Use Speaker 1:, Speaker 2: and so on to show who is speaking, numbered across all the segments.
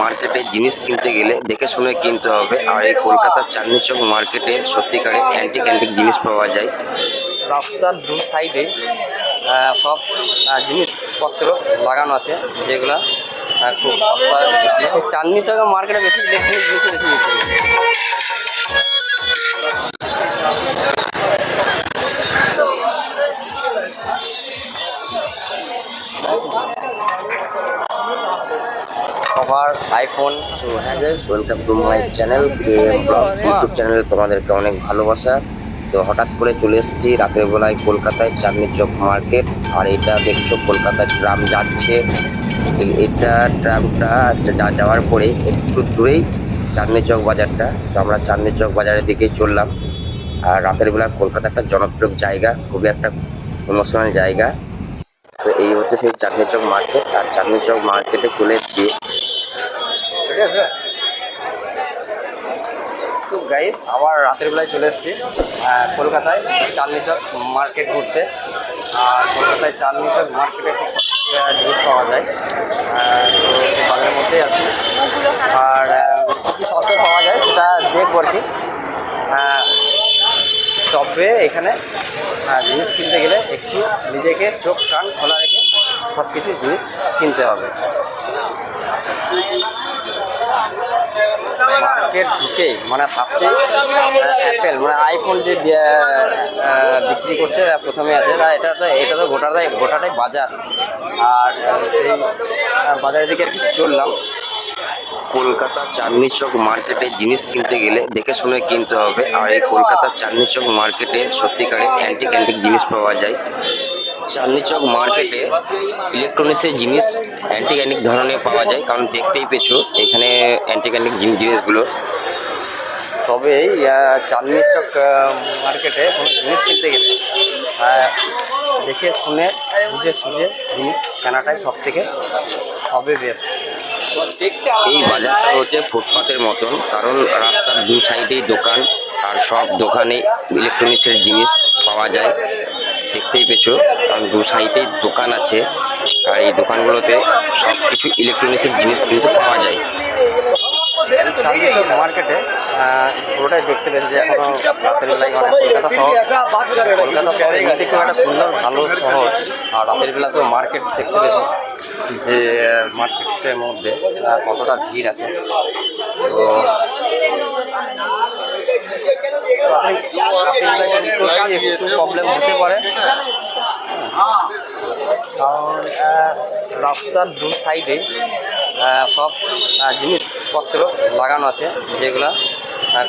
Speaker 1: মার্কেটে জিনিস কিনতে গেলে দেখে শুনে কিনতে হবে। আর এই কলকাতার চাঁদনি চক মার্কেটে সত্যিকারে অ্যান্টিক অ্যান্টিক জিনিস পাওয়া যায়। রাস্তার দু সাইডে সব জিনিসপত্র লাগানো আছে, যেগুলো খুব সস্তা চাঁদনি চক মার্কেটে বেশি দেখে বেশি বেশি আইফোন হ্যাঁ guys welcome to my channel K blog YouTube চ্যানেলে তোমাদেরকে অনেক ভালোবাসা। তো হঠাৎ করে চলে এসেছি রাতের বেলায় কলকাতায় চাঁদনি চক মার্কেট। আর এটা দেখছ কলকাতায় ট্রাম যাচ্ছে। এটা ট্রামটা যাওয়ার পরে একটু দূরেই চাঁদনি চক বাজারটা। তো আমরা চাঁদনি চক বাজারের দিকে চললাম। আর রাতের বেলা কলকাতা একটা জনপ্রিয় জায়গা খুবই একটা ইমোশনাল জায়গা। তো এই হচ্ছে সেই চাঁদনি চক মার্কেট। আর চাঁদনি চক মার্কেটে চলে এসেছি তো গাইস আবার রাতের বেলায় চলে এসেছি কলকাতায় চাঁদনি চক মার্কেট ঘুরতে। আর কলকাতায় চাঁদনি চক মার্কেটে খুব জিনিস পাওয়া যায়। তো বাজারের মধ্যেই আছি। আর কী সস্তায় পাওয়া যায় সেটা দেখব আর কি। তবে এখানে জিনিস কিনতে গেলে একটু নিজেকে চোখ কান খোলা রেখে সব কিছু জিনিস কিনতে হবে। মার্কেট ঢুকেই মানে ফার্স্টে অ্যাপেল মানে আইফোন যে বিক্রি করছে প্রথমে আছে, তা এটা তো এটা তো গোটাটাই গোটাটাই বাজার। আর সেই বাজারের দিকে আর কি চললাম। কলকাতা চাঁদনি চক মার্কেটে জিনিস কিনতে গেলে দেখে শুনে কিনতে হবে। আর এই কলকাতা চাঁদনি চক মার্কেটে সত্যিকারে অ্যান্টিক অ্যান্টিক জিনিস পাওয়া যায়। চাঁদনি চক মার্কেটে ইলেকট্রনিক্সের জিনিস অ্যান্টিক অ্যান্টিক ধরনের পাওয়া যায়। কারণ দেখতেই পেছো এখানে অ্যান্টিক অ্যান্টিক জিনিসগুলো। তবে চাঁদনি চক মার্কেটে কোনো জিনিস কিনতে গেলে দেখে শুনে, বুঝে সুঝে জিনিস কেনাটাই সব থেকে হবে বেস্ট এই বাজারটা হচ্ছে ফুটপাতের মতন, কারণ রাস্তার দু সাইডেই দোকান, আর সব দোকানে ইলেকট্রনিক্সের জিনিস পাওয়া যায়। দেখতেই পেছো কারণ দু সাইডেই দোকান আছে। আর এই দোকানগুলোতে সব কিছু ইলেকট্রনিক্সের জিনিস কিন্তু পাওয়া যায়। মার্কেটে পুরোটাই দেখতে পেয়েছি যে এখনও রাতের বেলায় মানে কলকাতা শহর কলকাতা শহর এমনিতে খুব একটা সুন্দর ভালো শহর। আর রাতের বেলা তো মার্কেট দেখতে পেয়েছি যে মার্কেটের মধ্যে কতটা ভিড় আছে। তো প্রবলেম হতে পারে কারণ রাস্তার দু সাইডে সব জিনিসপত্র লাগানো আছে, যেগুলো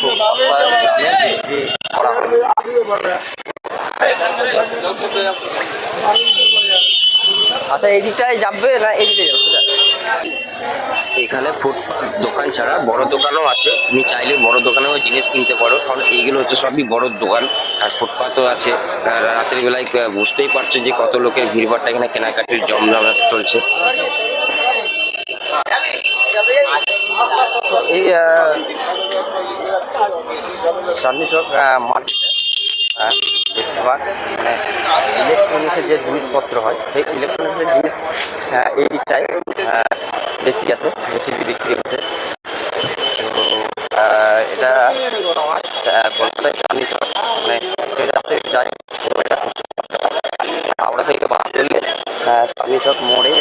Speaker 1: খুব করা আচ্ছা এই দিকটায় যাবে না এই দিকে যাবে? এখানে ফুটপাত দোকান ছাড়া বড় দোকানও আছে। তুমি চাইলে বড় দোকানেও জিনিস কিনতে পারো। কারণ এইগুলো হচ্ছে সবই বড় দোকান। আর ফুটপাতও আছে। রাতের বেলায় বুঝতেই পারছ যে কত লোকের ভিড়ভাড়টা এখানে কেনাকাটির জমজমাট চলছে। এই চাঁদনি চক মার্কেটে বেশিরভাগ মানে ইলেকট্রনিক্সের যে জিনিসপত্র হয়, সেই ইলেকট্রনিক্সের জিনিস এই দিকটায় বেশি আছে, বেশি বিক্রি হচ্ছে। তো এটা কলকাতায় চক মানে রাস্তায় যায় হাওড়া থেকে বাস মোড়ে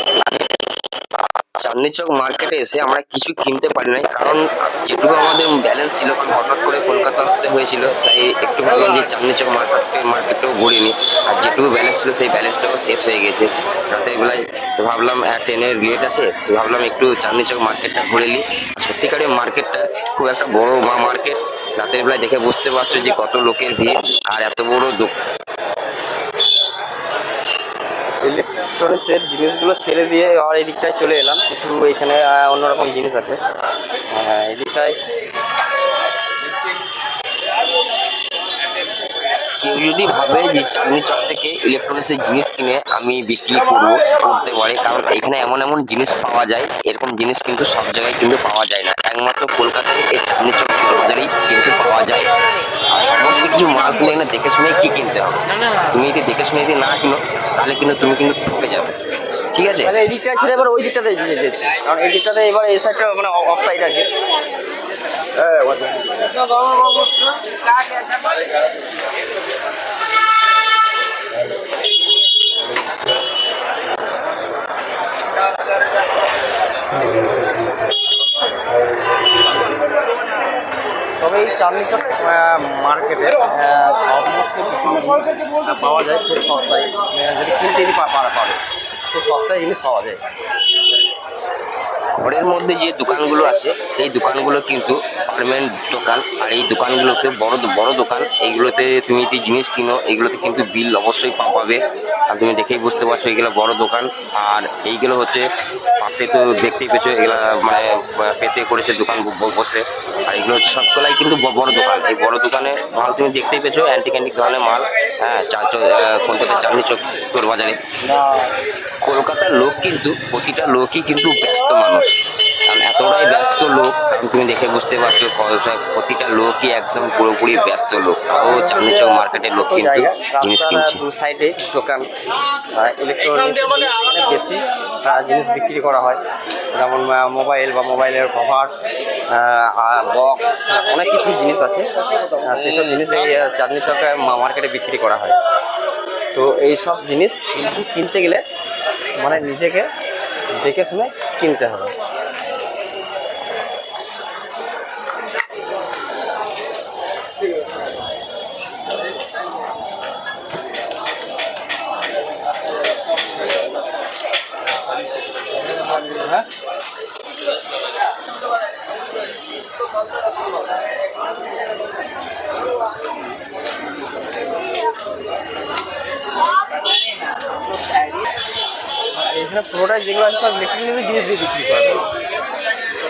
Speaker 1: চাঁদনি চক মার্কেটে এসে আমরা কিছু কিনতে পারি নাই। কারণ যেটুকু আমাদের ব্যালেন্স ছিল হঠাৎ করে কলকাতা আসতে হয়েছিল, তাই একটু ভাবলাম যে চাঁদনি চক মার্কেটে মার্কেটেও ঘুরিনি। আর যেটুকু ব্যালেন্স ছিল, সেই ব্যালেন্সটাও শেষ হয়ে গেছে। রাতের বেলায় তো ভাবলাম ট্রেনের লেট আছে, তো ভাবলাম একটু চাঁদনি চক মার্কেটটা ঘুরে নিই। সত্যিকারের মার্কেটটা খুব একটা বড় মার্কেট, রাতের বেলায় দেখে বুঝতে পারছ যে কত লোকের ভিড়, আর এত বড় ইলেকট্রনিক্সের জিনিসগুলো ছেড়ে দিয়ে আর এই দিকটায় চলে এলাম। কিছু এখানে অন্যরকম জিনিস আছে। হ্যাঁ এই কেউ যদি ভাবে যে চাঁদনি চক থেকে ইলেকট্রনিক্সের জিনিস কিনে আমি বিক্রি করব করতে পারি। কারণ এখানে এমন এমন জিনিস পাওয়া যায় এরকম জিনিস কিন্তু সব জায়গায় কিন্তু পাওয়া যায় না। একমাত্র কলকাতায় এই চাঁদনি চক চোর বাজারেই কিন্তু পাওয়া যায়। আর সমস্ত কিছু মাল কিনে এখানে দেখে শুনে কি কিনতে হবে? তুমি যদি দেখে শুনে যদি না কিনো তাহলে কিন্তু তুমি কিন্তু ঠকে যাবে।
Speaker 2: ঠিক আছে?
Speaker 1: মানে এই দিকটা ছেড়ে এবার ওই দিকটাতে কারণ এই দিকটাতে এবার এই সাইডটা মানে অফ সাইড আছে তবে এই চাঁদনি চক মার্কেটে সমস্ত কিছু পাওয়া যায় খুব সস্তায়। যদি কিনতে যদি পা- পারা পারে, খুব সস্তায় জিনিস পাওয়া যায়।
Speaker 2: ঘরের মধ্যে যে দোকানগুলো আছে, সেই দোকানগুলো কিন্তু পারমানেন্ট দোকান। আর এই দোকানগুলোতে বড় বড় দোকান। এইগুলোতে তুমি যদি জিনিস কিনো, এইগুলোতে কিন্তু বিল অবশ্যই পাবে। আর তুমি দেখেই বুঝতে পারছ, এগুলো বড় দোকান। আর এইগুলো হচ্ছে, পাশে তো দেখতেই পেছো এগুলা মানে পেতে করেছে দোকান বসে। আর এগুলো হচ্ছে সবগুলাই কিন্তু বড় দোকান। এই বড় দোকানে মাল তুমি দেখতেই পেছো অ্যান্টিক অ্যান্টিক ধরনের মাল। হ্যাঁ কলকাতার চাঁদনি চক চোর বাজারে। কলকাতার লোক কিন্তু প্রতিটা লোকই কিন্তু ব্যস্ত মানুষ। কারণ এতটাই ব্যস্ত লোক কারণ তুমি দেখে বুঝতে পারছ প্রতিটা লোকই একদম পুরোপুরি ব্যস্ত লোক। ও চাঁদনি চক মার্কেটের লোক কিন্তু জিনিস কিনছে।
Speaker 1: দু সাইডে দোকান ইলেকট্রনিক্স অনেক বেশি জিনিস বিক্রি করা হয়। যেমন মোবাইল বা মোবাইলের কভার বক্স অনেক কিছু জিনিস আছে। সেসব জিনিস এই চাঁদনি চকে মার্কেটে বিক্রি করা হয়। তো এইসব জিনিস কিন্তু কিনতে গেলে মানে নিজেকে দেখে শুনে কিনতে হবে। এখানে পুরোটাই যেগুলো আছে সব ইলেকট্রনিক্স জিনিস দিয়ে বিক্রি করা হয়।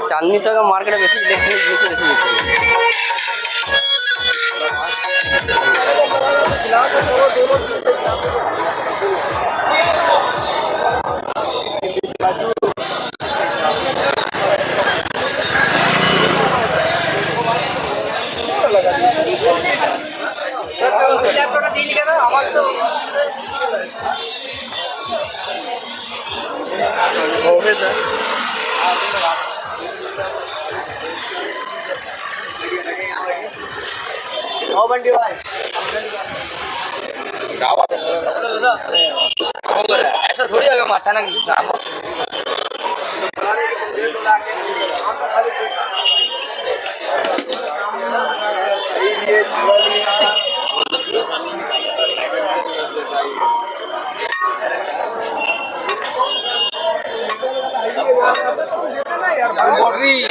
Speaker 1: চাঁদনি চকের মার্কেটে বেশি ইলেকট্রনিক জিনিস বেশি বিক্রি হয়।
Speaker 3: ऐसा थोड़ी अगर अचानक
Speaker 1: তবে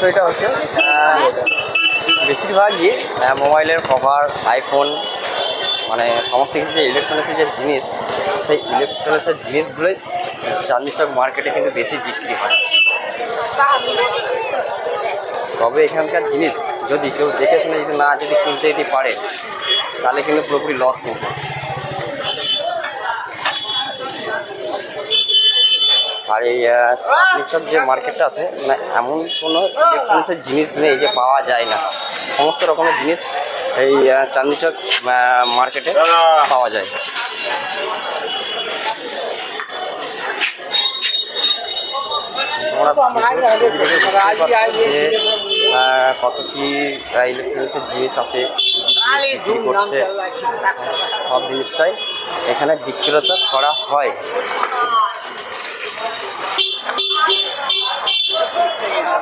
Speaker 1: বিষয়টা হচ্ছে বেশিরভাগই মোবাইলের কভার আইফোন মানে সমস্ত কিছু যে ইলেকট্রনিক্সের যে জিনিস, সেই ইলেকট্রনিক্সের জিনিসগুলোই চাঁদনি চক মার্কেটে কিন্তু বেশি বিক্রি হয়। তবে এখানকার জিনিস যদি কেউ দেখে শুনে যদি না যদি কিনতে যদি পারে, তাহলে কিন্তু পুরোপুরি লস কিন্তু। আর এই চাঁদনিচক যে মার্কেটটা আছে মানে এমন কোনো ইলেকট্রনিক্সের জিনিস নেই যে পাওয়া যায় না। সমস্ত রকমের জিনিস এই চাঁদনিচক মার্কেটে পাওয়া যায়। কত কি ইলেকট্রনিক্সের জিনিস আছে সব জিনিসটাই এখানে বিক্রেতা করা হয়।